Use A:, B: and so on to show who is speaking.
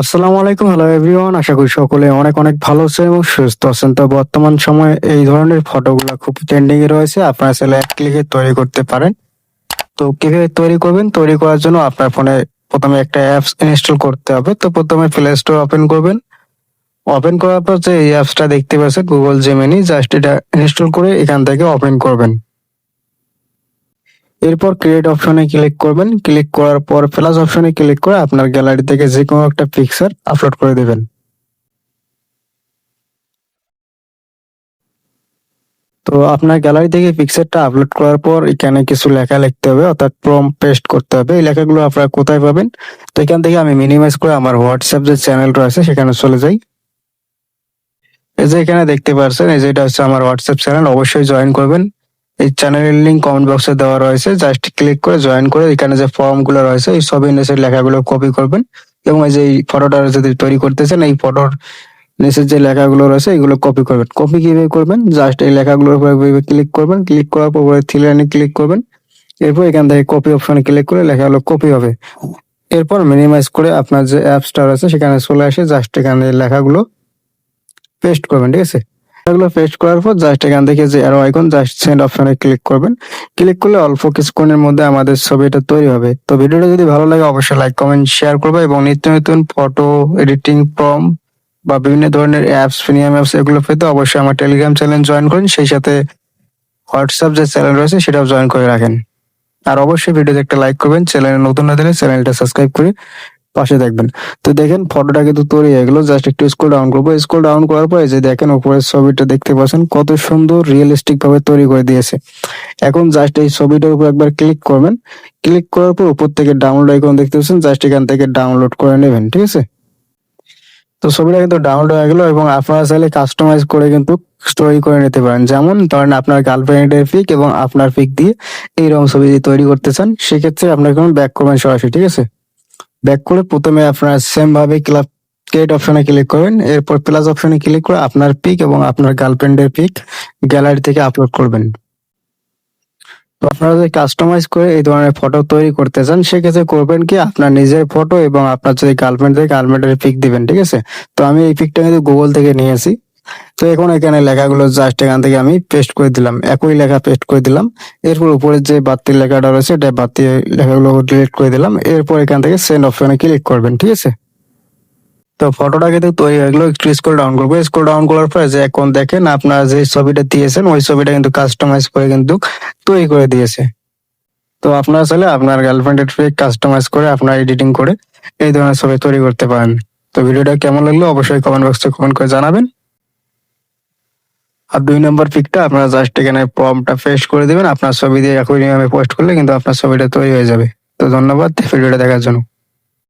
A: আসসালামু আলাইকুম hello everyone আশা করি সকলে অনেক অনেক ভালো আছেন এবং সুস্থ আছেন। তো বর্তমান সময়ে এই ধরনের ফটোগুলো খুব ট্রেন্ডিং এ রয়েছে, আপনারা চাইলে এক ক্লিকে তৈরি করতে পারেন। তো কীভাবে তৈরি করবেন? তৈরি করার জন্য আপনার ফোনে প্রথমে একটা অ্যাপস ইনস্টল করতে হবে। তো প্রথমে প্লে স্টোর ওপেন করবেন। ওপেন করার পর যে এই অ্যাপসটা দেখতে পাচ্ছেন গুগল জেমিনি জাস্ট এটা ইনস্টল করে এখান থেকে ওপেন করবেন। এরপর ক্রিয়েট অপশনে ক্লিক করবেন। ক্লিক করার পর প্লাস অপশনে ক্লিক করে আপনার গ্যালারি থেকে যে কোনো একটা পিকচার আপলোড করে দেবেন। তো আপনার গ্যালারি থেকে পিকচারটা আপলোড করার পর এখানে কিছু লেখা লিখতে হবে, অর্থাৎ প্রম পেস্ট করতে হবে। এই লেখাগুলো আপনারা কোথায় পাবেন? তো এখান থেকে আমি মিনিমাইজ করে আমার হোয়াটসঅ্যাপ যে চ্যানেল রয়েছে সেখানে চলে যাই। এই যে এখানে দেখতে পাচ্ছেন এই যে এটা হচ্ছে আমার হোয়াটসঅ্যাপ চ্যানেল অবশ্যই জয়েন করবেন। এই চ্যানেলের লিংক কমেন্ট বক্সে দেওয়া রয়েছে। জাস্ট ক্লিক করে জয়েন করে এখানে যে ফর্মগুলো রয়েছে, এই সব নিচের লেখাগুলো কপি করবেন। এবং এই যে ফটোটা যদি তৈরি করতেছেন, এই ফটোর নিচের যে লেখাগুলো রয়েছে, এগুলো কপি করবেন। কপি কীভাবে করবেন? জাস্ট এই লেখাগুলোর উপর ক্লিক করবেন। ক্লিক করার পর থ্রি লাইনে ক্লিক করবেন। এরপর এখান থেকে কপি অপশনে ক্লিক করে লেখাগুলো কপি হবে। এরপর মিনিমাইজ করে আপনার যে অ্যাপসটা রয়েছে, সেখানে চলে আসে জাস্ট এখানে লেখাগুলো পেস্ট করবেন, ঠিক আছে? এগুলো পেস্ট করার পর জাস্ট এখান থেকে যে অ্যারো আইকন জাস্ট সেন্ড অপশনে ক্লিক করবেন। ক্লিক করলে অল্প কিছুক্ষণের মধ্যে আমাদের ছবিটা তৈরি হবে। তো ভিডিওটা যদি ভালো লাগে, অবশ্যই লাইক কমেন্ট শেয়ার করবে এবং নিত্য নতুন ফটো এডিটিং ফর্ম বা বিভিন্ন ধরনের অ্যাপস প্রিমিয়াম অ্যাপস এগুলো পেতে অবশ্যই আমার টেলিগ্রাম চ্যানেল জয়েন করেন। সেই সাথে হোয়াটসঅ্যাপ যে চ্যানেল রয়েছে, সেটাও জয়েন করে রাখেন। আর অবশ্যই ভিডিওতে একটা লাইক করবেন। চ্যানেলে নতুন না দিলে চ্যানেলটা সাবস্ক্রাইব করে পাশে দেখবেন। তো দেখেন ফটোটা কিন্তু তৈরি হয়ে গেলো। জাস্ট একটু স্কুল ডাউন করব। স্কুল ডাউন করার পরে যে দেখেন উপরের ছবিটা দেখতে পাচ্ছেন, কত সুন্দর রিয়েলিস্টিক ভাবে তৈরি করে দিয়েছে। এখন জাস্ট এই ছবিটার উপর একবার ক্লিক করবেন। ক্লিক করার পর উপর থেকে ডাউনলোড আইকন দেখতে পাচ্ছেন। জাস্ট এখান থেকে ডাউনলোড করে নেবেন, ঠিক আছে? তো ছবিটা কিন্তু ডাউনলোড হয়ে গেল এবং আপনারা চাইলে কাস্টমাইজ করে কিন্তু স্টোরি করে নিতে পারেন। যেমন ধরেন আপনার গার্লফ্রেন্ডের পিক এবং আপনার পিক দিয়ে এইরকম ছবি তৈরি করতে চান, সেক্ষেত্রে আপনার কোনো ব্যাক করবেন সরাসরি, ঠিক আছে? ব্যাক করে প্রথমে আপনার সেম ভাবে ক্লাব ক্রিয়েট অপশনে ক্লিক করবেন এরপর প্লাস অপশনে ক্লিক করে আপনার পিক এবং আপনার গার্লফ্রেন্ডের পিক গ্যালারি থেকে আপলোড করবেন। তো আপনারা যদি কাস্টমাইজ করে এই ধরনের ফটো তৈরি করতে চান, সেক্ষেত্রে করবেন কি? আপনার নিজের ফটো এবং আপনার যদি গার্লফ্রেন্ড থেকে গার্লফ্রেন্ডের পিক দিবেন, ঠিক আছে? তো আমি এই পিকটা কিন্তু গুগল থেকে নিয়েছি। তো এখন এখানে লেখাগুলো জাস্ট এখান থেকে আমি পেস্ট করে দিলাম। একই লেখা পেস্ট করে দিলাম। এরপর উপরে যে বাতি লেখাটা রয়েছে, এটা বাতি লেখাগুলো ডিলিট করে দিলাম। এরপর এখান থেকে সেন্ড অপশনে ক্লিক করবেন, ঠিক আছে? তো ফটোটা কিন্তু তৈরি হয়ে গেলো। একটু স্ক্রল ডাউন করব। স্ক্রল ডাউন করার পরে যে এখন দেখেন, আপনারা যে ছবিটা দিয়েছেন, ওই ছবিটা কিন্তু কাস্টমাইজ করে কিন্তু তৈরি করে দিয়েছে। তো আপনারা চাইলে আপনার গার্লফ্রেন্ডের ফেক কাস্টমাইজ করে আপনার এডিটিং করে এই ধরনের ছবি তৈরি করতে পারেন। তো ভিডিওটা কেমন লাগল অবশ্যই কমেন্ট বক্সে কমেন্ট করে জানাবেন। আর দুই নম্বর পিকটা আপনারা জাস্ট এখানে ফর্মটা পেস্ট করে দেবেন। আপনার ছবি দিয়ে নিয়মে পোস্ট করলে কিন্তু আপনার ছবিটা তৈরি হয়ে যাবে। তো ধন্যবাদ, ভিডিওটা দেখার জন্য।